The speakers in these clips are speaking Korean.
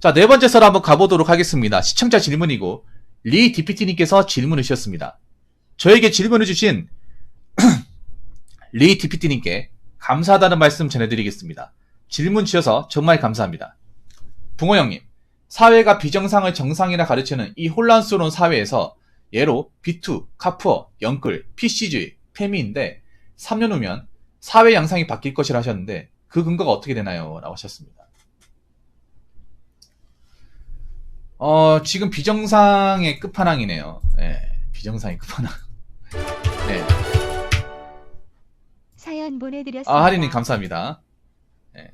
자, 네 번째 썰 한번 가보도록 하겠습니다. 시청자 질문이고, 리 DPT님께서 질문을 주셨습니다. 저에게 질문을 주신 리 DPT님께 감사하다는 말씀 전해드리겠습니다. 질문 주셔서 정말 감사합니다. 붕어 형님, 사회가 비정상을 정상이라 가르치는 이 혼란스러운 사회에서 예로 비투, 카푸어, 영끌, PC주의, 페미인데 3년 후면 사회 양상이 바뀔 것이라 하셨는데 그 근거가 어떻게 되나요? 라고 하셨습니다. 어, 지금 비정상의 끝판왕이네요. 예, 비정상의 끝판왕. 네. 사연 보내드렸습니다. 아, 하리님 감사합니다. 예.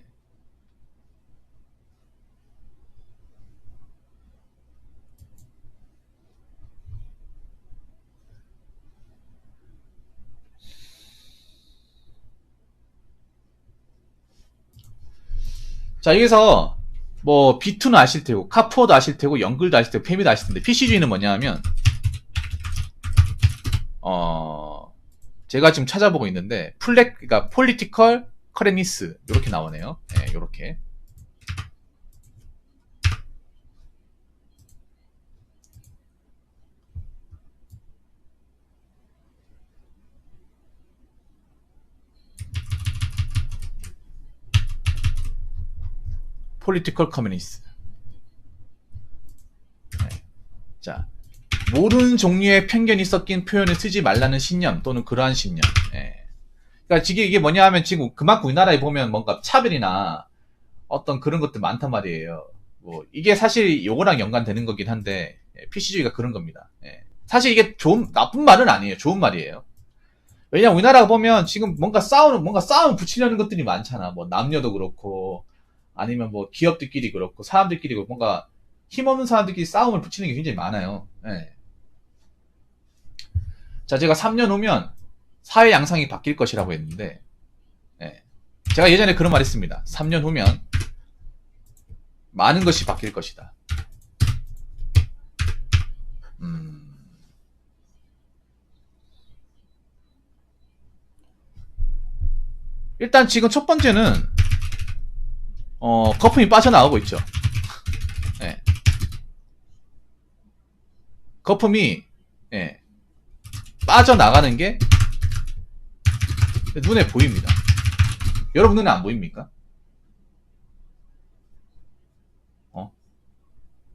자, 여기서 뭐 B2는 아실 테고, 카푸어도 아실 테고, 영글도 아실 테고, 페미도 아실 텐데, PC주의는 뭐냐 하면 어, 제가 지금 찾아보고 있는데 플렉 그러니까 폴리티컬 커레니스 이렇게 나오네요. 네, 이렇게. 폴리티컬 커뮤니스. 네. 자, 모든 종류의 편견이 섞인 표현을 쓰지 말라는 신념 또는 그러한 신념. 예. 그러니까 지금 이게 뭐냐 하면 지금 그만큼 우리나라에 보면 뭔가 차별이나 어떤 그런 것들 많단 말이에요. 뭐 이게 사실 요거랑 연관되는 거긴 한데 예, PC주의가 그런 겁니다. 예. 사실 이게 좋은 나쁜 말은 아니에요. 좋은 말이에요. 왜냐면 우리나라가 보면 지금 뭔가 싸우는 뭔가 싸움 붙이려는 것들이 많잖아. 뭐 남녀도 그렇고 아니면 뭐 기업들끼리 그렇고 사람들끼리 그렇고 뭔가 힘없는 사람들끼리 싸움을 붙이는 게 굉장히 많아요. 예. 자, 제가 3년 후면 사회 양상이 바뀔 것이라고 했는데, 예. 제가 예전에 그런 말 했습니다. 3년 후면 많은 것이 바뀔 것이다. 음. 일단 지금 첫 번째는, 어, 거품이 빠져나오고 있죠. 예. 거품이, 예. 빠져나가는 게 눈에 보입니다. 여러분 눈에 안 보입니까? 어?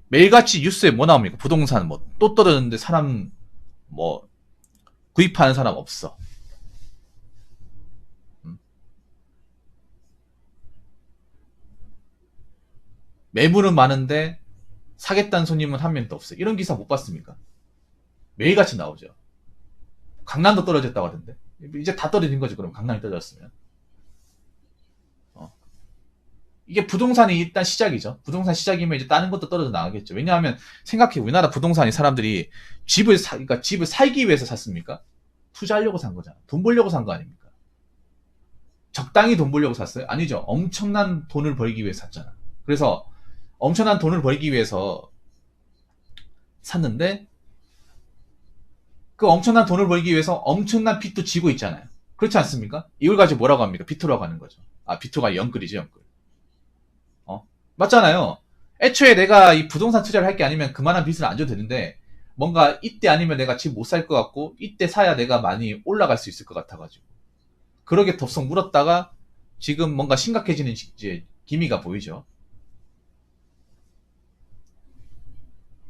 매일같이 뉴스에 뭐 나옵니까? 부동산 뭐 또 떨어졌는데 사람 뭐 구입하는 사람 없어. 매물은 많은데 사겠다는 손님은 한 명도 없어. 이런 기사 못 봤습니까? 매일같이 나오죠. 강남도 떨어졌다고 하던데. 이제 다 떨어진 거지, 그럼 강남이 떨어졌으면. 어. 이게 부동산이 일단 시작이죠. 부동산 시작이면 이제 다른 것도 떨어져 나가겠죠. 왜냐하면 생각해, 우리나라 부동산이 사람들이 집을 사, 그러니까 집을 살기 위해서 샀습니까? 투자하려고 산 거잖아. 돈 벌려고 산 거 아닙니까? 적당히 돈 벌려고 샀어요? 아니죠. 엄청난 돈을 벌기 위해 샀잖아. 그래서 엄청난 돈을 벌기 위해서 샀는데 그 엄청난 돈을 벌기 위해서 엄청난 빚도 지고 있잖아요. 그렇지 않습니까? 이걸 가지고 뭐라고 합니까? 비투라고 하는 거죠. 아, 비투가 영끌이죠, 영끌. 어? 맞잖아요. 애초에 내가 이 부동산 투자를 할 게 아니면 그만한 빚을 안 줘도 되는데, 뭔가 이때 아니면 내가 집 못 살 것 같고, 이때 사야 내가 많이 올라갈 수 있을 것 같아가지고. 그러게 덥석 물었다가, 지금 뭔가 심각해지는 이제 기미가 보이죠.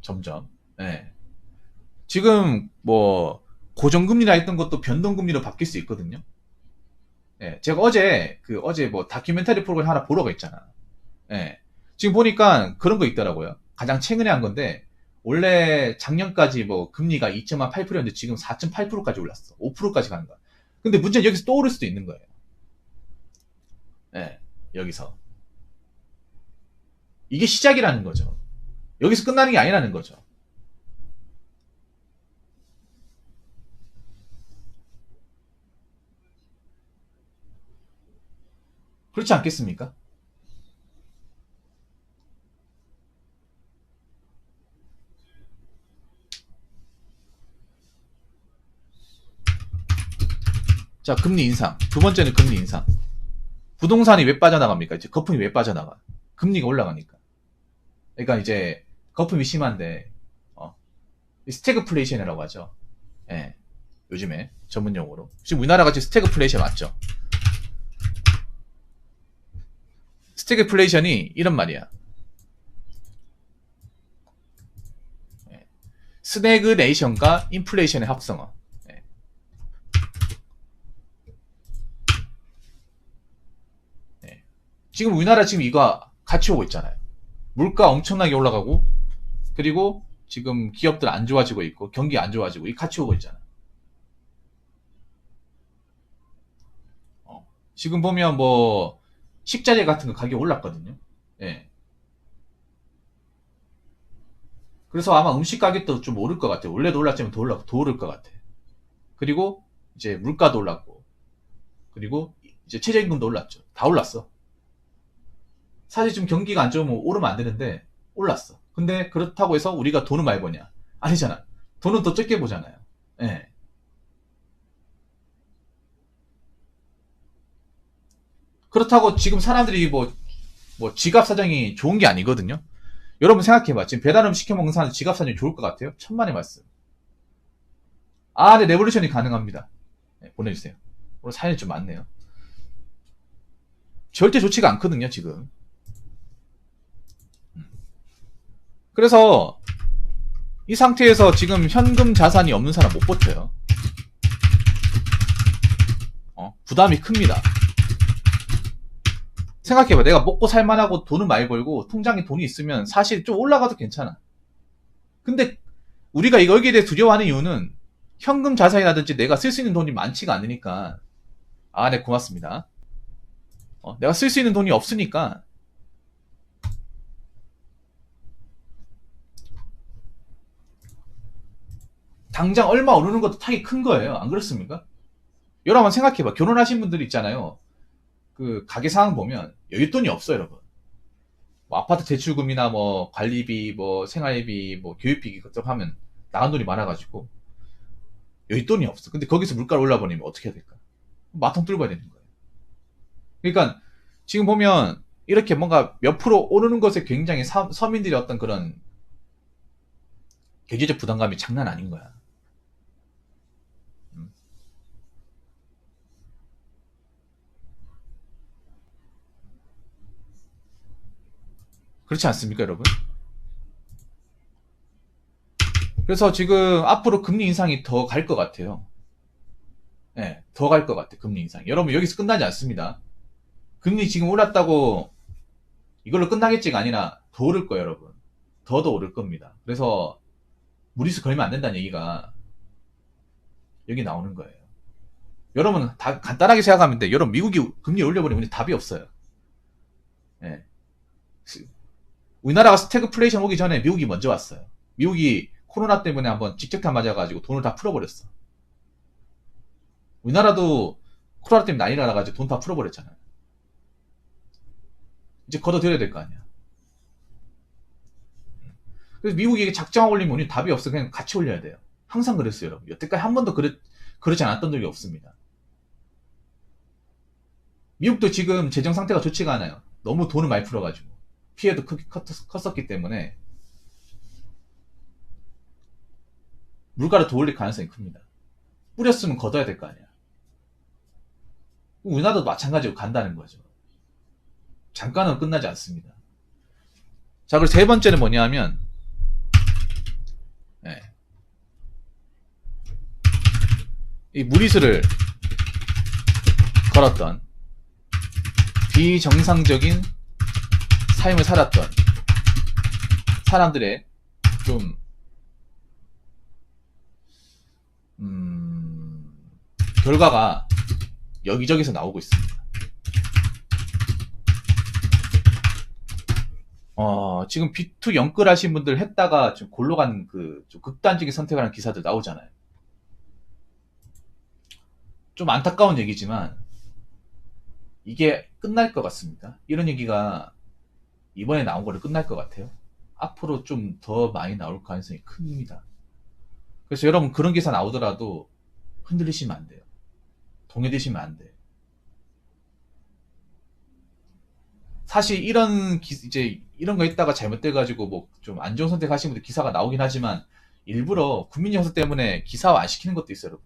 점점. 예. 지금 뭐 고정금리라 했던 것도 변동금리로 바뀔 수 있거든요. 예, 제가 어제 그 어제 뭐 다큐멘터리 프로그램 하나 보러 갔잖아. 예, 지금 보니까 그런 거 있더라고요. 가장 최근에 한 건데 원래 작년까지 뭐 금리가 2.8%였는데 지금 4.8%까지 올랐어. 5%까지 가는 거야. 근데 문제는 여기서 또 오를 수도 있는 거예요. 예, 여기서 이게 시작이라는 거죠. 여기서 끝나는 게 아니라는 거죠. 그렇지 않겠습니까? 자, 금리 인상. 두 번째는 금리 인상. 부동산이 왜 빠져나갑니까? 이제 거품이 왜 빠져나가? 금리가 올라가니까. 그러니까 이제 거품이 심한데 어, 이 스태그플레이션이라고 하죠. 예, 요즘에 전문 용어로 지금 우리나라가 지금 스태그플레이션 맞죠? 스태그플레이션이 이런 말이야. 예. 스태그레이션과 인플레이션의 합성어. 예. 예. 지금 우리나라 지금 이거 같이 오고 있잖아요. 물가 엄청나게 올라가고 그리고 지금 기업들 안 좋아지고 있고 경기 안 좋아지고 이 같이 오고 있잖아. 어. 지금 보면 뭐 식자재 같은 거 가격 올랐거든요. 예. 그래서 아마 음식 가격도 좀 오를 것 같아요. 원래도 올랐지만 더 올라 더 오를 것 같아. 그리고 이제 물가도 올랐고 그리고 이제 최저임금도 올랐죠. 다 올랐어. 사실 지금 경기가 안 좋으면 오르면 안 되는데 올랐어. 근데 그렇다고 해서 우리가 돈을 많이 버냐? 아니잖아. 돈은 더 적게 보잖아요. 예. 그렇다고 지금 사람들이 뭐, 뭐 지갑 사정이 좋은 게 아니거든요. 여러분 생각해봐. 지금 배달 음 시켜 먹는 사람 지갑 사정이 좋을 것 같아요? 천만의 말씀. 아, 네, 레볼루션이 가능합니다. 네, 보내주세요. 오늘 사연이 좀 많네요. 절대 좋지가 않거든요, 지금. 음. 그래서 이 상태에서 지금 현금 자산이 없는 사람 못 버텨요. 어, 부담이 큽니다. 생각해봐. 내가 먹고 살만하고 돈을 많이 벌고 통장에 돈이 있으면 사실 좀 올라가도 괜찮아. 근데 우리가 이거 여기에 대해 두려워하는 이유는 현금 자산이라든지 내가 쓸 수 있는 돈이 많지가 않으니까. 아, 네, 고맙습니다. 어, 내가 쓸 수 있는 돈이 없으니까. 당장 얼마 오르는 것도 타기 큰 거예요. 안 그렇습니까? 여러분 생각해봐. 결혼하신 분들 있잖아요. 그 가게 상황 보면 여윳돈이 없어요, 여러분. 뭐 아파트 대출금이나 뭐 관리비, 뭐 생활비, 뭐 교육비 걱정 하면 나간 돈이 많아가지고 여윳돈이 없어. 근데 거기서 물가 올라버리면 어떻게 해야 될까? 마통 뚫어야 되는 거예요. 그러니까 지금 보면 이렇게 뭔가 몇 프로 오르는 것에 굉장히 사, 서민들의 어떤 그런 경제적 부담감이 장난 아닌 거야. 그렇지 않습니까, 여러분? 그래서 지금 앞으로 금리 인상이 더 갈 것 같아요. 네, 더갈 것 같아, 금리 인상. 여러분, 여기서 끝나지 않습니다. 금리 지금 올랐다고 이걸로 끝나겠지가 아니라 더 오를 거예요, 여러분. 더 더 오를 겁니다. 그래서 무리수 걸면 안 된다는 얘기가 여기 나오는 거예요. 여러분, 다 간단하게 생각하면 돼. 여러분, 미국이 금리 올려버리면 답이 없어요. 예. 우리나라가 스태그플레이션 오기 전에 미국이 먼저 왔어요. 미국이 코로나 때문에 한번 직격탄 맞아가지고 돈을 다 풀어버렸어. 우리나라도 코로나 때문에 난리 나가지고 돈 다 풀어버렸잖아요. 이제 걷어들여야 될 거 아니야. 그래서 미국이 작정하고 올리면 우리 답이 없어. 그냥 같이 올려야 돼요. 항상 그랬어요, 여러분. 여태까지 한 번도 그랬, 그러지 않았던 적이 없습니다. 미국도 지금 재정 상태가 좋지가 않아요. 너무 돈을 많이 풀어가지고. 피해도 크게 컸었기 때문에 물가를 더 올릴 가능성이 큽니다. 뿌렸으면 걷어야 될 거 아니야. 우리나라도 마찬가지로 간다는 거죠. 잠깐은 끝나지 않습니다. 자, 그리고 세 번째는 뭐냐 하면, 네. 이 무리수를 걸었던 비정상적인 삶을 살았던 사람들의 좀, 음, 결과가 여기저기서 나오고 있습니다. 어, 지금 B2 영끌 하신 분들 했다가 좀 골로 가는 그, 좀 극단적인 선택을 하는 기사들 나오잖아요. 좀 안타까운 얘기지만, 이게 끝날 것 같습니다. 이런 얘기가 이번에 나온 거를 끝날 것 같아요. 앞으로 좀 더 많이 나올 가능성이 큽니다. 그래서 여러분 그런 기사 나오더라도 흔들리시면 안 돼요. 동요되시면 안 돼. 사실 이런 기, 이제 이런 거 있다가 잘못돼가지고 뭐 좀 안 좋은 선택하신 분들 기사가 나오긴 하지만 일부러 국민 여서 때문에 기사화 안 시키는 것도 있어요, 여러분.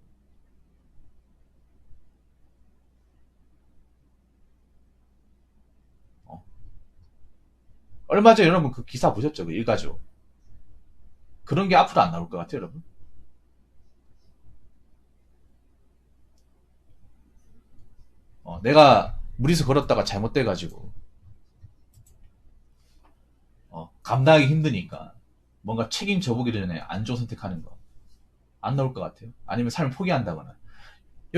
얼마 전에 여러분 그 기사 보셨죠? 그 일가족. 그런 게 앞으로 안 나올 것 같아요, 여러분. 어, 내가 무리수 걸었다가 잘못돼가지고 어, 감당하기 힘드니까 뭔가 책임 져 보기 전에 안 좋은 선택하는 거 안 나올 것 같아요. 아니면 삶을 포기한다거나.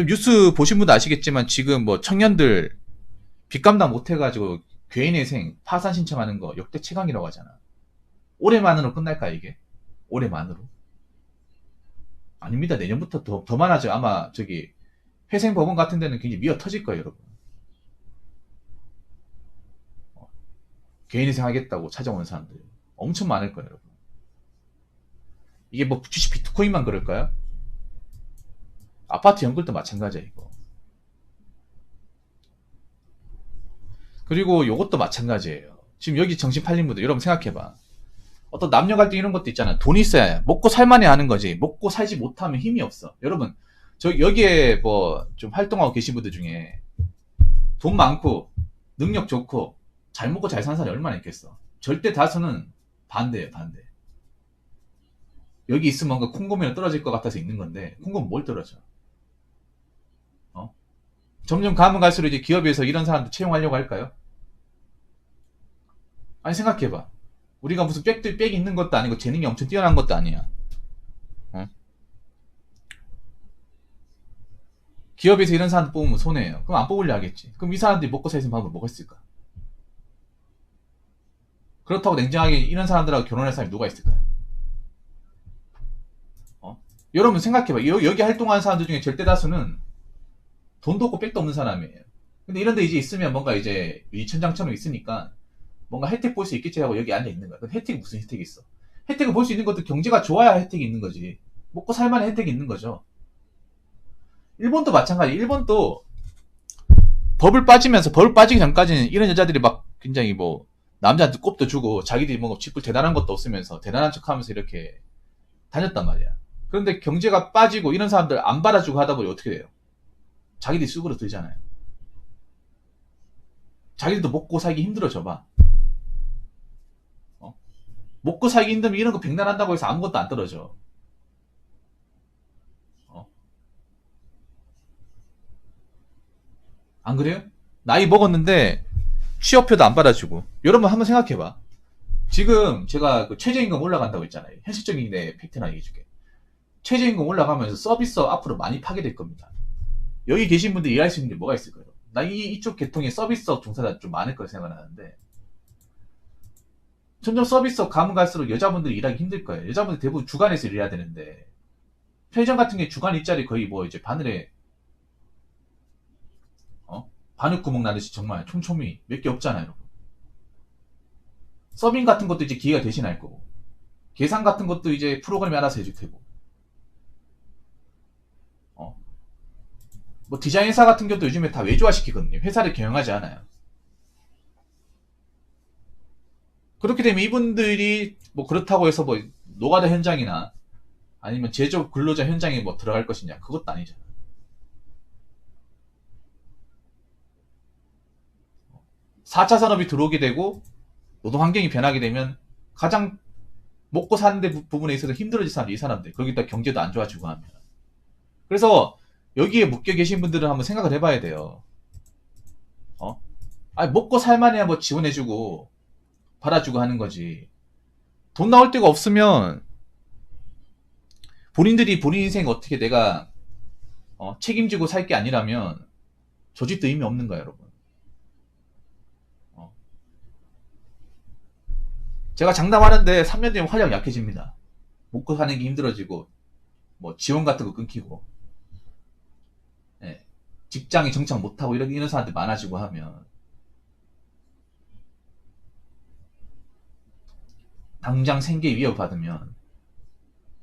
뉴스 보신 분도 아시겠지만 지금 뭐 청년들 빚 감당 못해가지고 괴인회생 파산 신청하는 거 역대 최강이라고 하잖아. 올해만으로 끝날까 이게? 올해만으로? 아닙니다. 내년부터 더, 더 많아져. 아마 저기 회생 법원 같은 데는 굉장히 미어 터질 거예요, 여러분. 어, 개인회생 하겠다고 찾아오는 사람들 엄청 많을 거예요, 여러분. 이게 뭐 주식 비트코인만 그럴까요? 아파트 연끌도 마찬가지야, 이거. 그리고 요것도 마찬가지예요. 지금 여기 정신 팔린 분들, 여러분 생각해봐. 어떤 남녀 갈등 이런 것도 있잖아. 돈 있어야 먹고 살만해 하는 거지. 먹고 살지 못하면 힘이 없어. 여러분, 저 여기에 뭐 좀 활동하고 계신 분들 중에 돈 많고 능력 좋고 잘 먹고 잘 사는 사람이 얼마나 있겠어. 절대 다수는 반대예요, 반대. 여기 있으면 뭔가 콩고물이 떨어질 것 같아서 있는 건데 콩고물 뭘 떨어져? 어? 점점 가면 갈수록 이제 기업에서 이런 사람들 채용하려고 할까요? 아니 생각해봐. 우리가 무슨 빽들 빽이 있는 것도 아니고 재능이 엄청 뛰어난 것도 아니야. 어? 기업에서 이런 사람들 뽑으면 손해예요. 그럼 안 뽑으려 하겠지. 그럼 이 사람들이 먹고 방법이 뭐가 있을까? 그렇다고 냉정하게 이런 사람들하고 결혼할 사람이 누가 있을까요? 어? 여러분 생각해봐. 여, 여기 활동하는 사람들 중에 절대 다수는 돈도 없고 빽도 없는 사람이에요. 근데 이런 데 이제 있으면 뭔가 이제 위천장처럼 있으니까 뭔가 혜택 볼 수 있겠지 하고 여기 앉아 있는 거야. 그 혜택이 무슨 혜택이 있어? 혜택을 볼 수 있는 것도 경제가 좋아야 혜택이 있는 거지. 먹고 살만한 혜택이 있는 거죠. 일본도 마찬가지. 일본도 법을 빠지면서 법을 빠지기 전까지는 이런 여자들이 막 굉장히 뭐 남자한테 꼽도 주고 자기들이 뭔가 직불 대단한 것도 없으면서 대단한 척하면서 이렇게 다녔단 말이야. 그런데 경제가 빠지고 이런 사람들 안 받아주고 하다 보니 어떻게 돼요? 자기들이 쑥으로 들잖아요. 자기들도 먹고 살기 힘들어져 봐. 어? 먹고 살기 힘들면 이런 거 백날한다고 해서 아무것도 안 떨어져. 어? 안 그래요? 나이 먹었는데 취업표도 안 받아주고. 여러분 한번 생각해봐. 지금 제가 그 최저임금 올라간다고 했잖아요. 현실적인 내 팩트나 얘기해줄게. 최저임금 올라가면서 서비스업 앞으로 많이 파괴될 겁니다. 여기 계신 분들 일할 수 있는 게 뭐가 있을까요? 나 이, 이쪽 계통의 서비스업 종사자 좀 많을 거라 생각하는데 점점 서비스업 가면 갈수록 여자분들이 일하기 힘들 거예요. 여자분들 대부분 주간에서 일해야 되는데 편의점 같은 게 주간 일자리 거의 뭐 이제 바늘에 어? 바늘 구멍 나듯이 정말 촘촘히 몇 개 없잖아요, 여러분. 서빙 같은 것도 이제 기회가 대신할 거고 계산 같은 것도 이제 프로그램이 알아서 해줄 테고 어? 뭐 디자인 회사 같은 경우도 요즘에 다 외주화 시키거든요. 회사를 경영하지 않아요. 그렇게 되면 이분들이 뭐 그렇다고 해서 뭐 노가다 현장이나 아니면 제조업 근로자 현장에 뭐 들어갈 것이냐 그것도 아니잖아. 4차 산업이 들어오게 되고 노동 환경이 변하게 되면 가장 먹고 사는 데 부- 부분에 있어서 힘들어질 사람이 이 사람들. 거기다 경제도 안 좋아지고 하면. 그래서 여기에 묶여 계신 분들은 한번 생각을 해봐야 돼요. 어? 아니, 먹고 살만해야 뭐 지원해주고, 받아주고 하는 거지. 돈 나올 데가 없으면, 본인들이 본인 인생 어떻게 내가, 어, 책임지고 살 게 아니라면, 저 집도 의미 없는 거야, 여러분. 어. 제가 장담하는데 3년 뒤면 활력 약해집니다. 먹고 사는 게 힘들어지고, 뭐, 지원 같은 거 끊기고, 예. 직장에 정착 못하고 이런, 이런 사람들 많아지고 하면, 당장 생계 위협 받으면,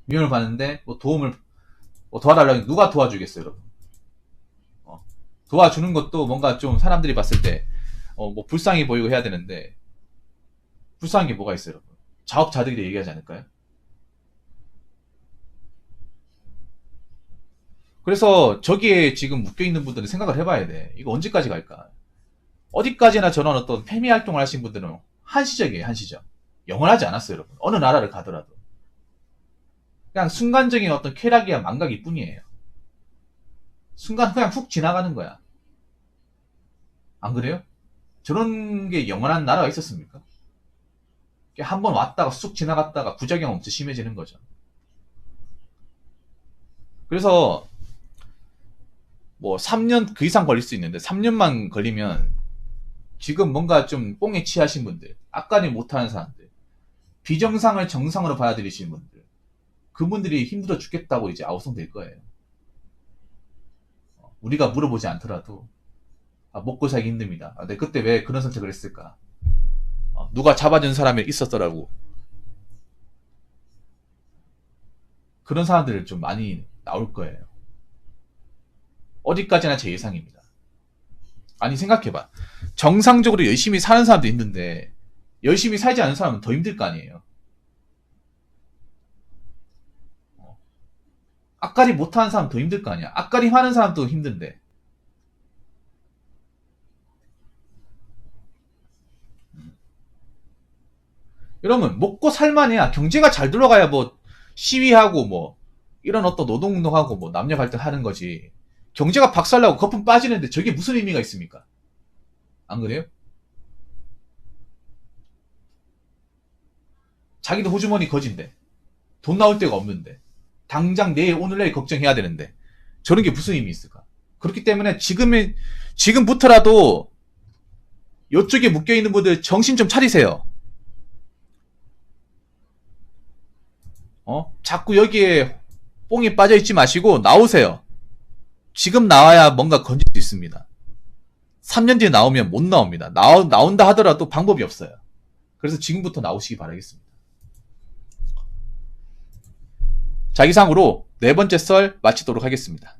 위협을 받는데, 뭐 도움을, 뭐 도와달라고 누가 도와주겠어요, 여러분? 어. 도와주는 것도 뭔가 좀 사람들이 봤을 때, 어, 뭐 불쌍해 보이고 해야 되는데 불쌍한 게 뭐가 있어요, 여러분? 자업자득이 얘기하지 않을까요? 그래서 저기에 지금 묶여 있는 분들은 생각을 해봐야 돼. 이거 언제까지 갈까? 어디까지나 저런 어떤 페미 활동을 하신 분들은 한시적이에요, 한시적. 영원하지 않았어요, 여러분. 어느 나라를 가더라도. 그냥 순간적인 어떤 쾌락이야 망각이 뿐이에요. 순간 그냥 훅 지나가는 거야. 안 그래요? 저런 게 영원한 나라가 있었습니까? 한 번 왔다가 쑥 지나갔다가 부작용 엄청 심해지는 거죠. 그래서 뭐 3년 그 이상 걸릴 수 있는데 3년만 걸리면 지금 뭔가 좀 뽕에 취하신 분들, 악관이 못하는 사람들, 비정상을 정상으로 받아들이시는 분들, 그분들이 힘들어 죽겠다고 이제 아우성 될 거예요. 어, 우리가 물어보지 않더라도 아, 먹고 살기 힘듭니다. 아, 내 그때 왜 그런 선택을 했을까? 어, 누가 잡아준 사람이 있었더라고. 그런 사람들 좀 많이 나올 거예요. 어디까지나 제 예상입니다. 아니 생각해봐. 정상적으로 열심히 사는 사람도 힘든데 열심히 살지 않은 사람은 더 힘들 거 아니에요. 어. 앞가리 못하는 사람 더 힘들 거 아니야. 앞가리 하는 사람도 힘든데. 여러분 먹고 살만해야 경제가 잘 돌아가야 뭐 시위하고 뭐 이런 어떤 노동운동하고 뭐 남녀 갈등 하는 거지. 경제가 박살나고 거품 빠지는데 저게 무슨 의미가 있습니까? 안 그래요? 자기도 호주머니 거진데 돈 나올 데가 없는데 당장 내일 오늘 내일 걱정해야 되는데 저런 게 무슨 의미 있을까? 그렇기 때문에 지금의 지금부터라도 이쪽에 묶여 있는 분들 정신 좀 차리세요. 어? 자꾸 여기에 뽕이 빠져 있지 마시고 나오세요. 지금 나와야 뭔가 건질 수 있습니다. 3년 뒤에 나오면 못 나옵니다. 나오, 나온다 하더라도 방법이 없어요. 그래서 지금부터 나오시기 바라겠습니다. 자, 이상으로 네 번째 썰 마치도록 하겠습니다.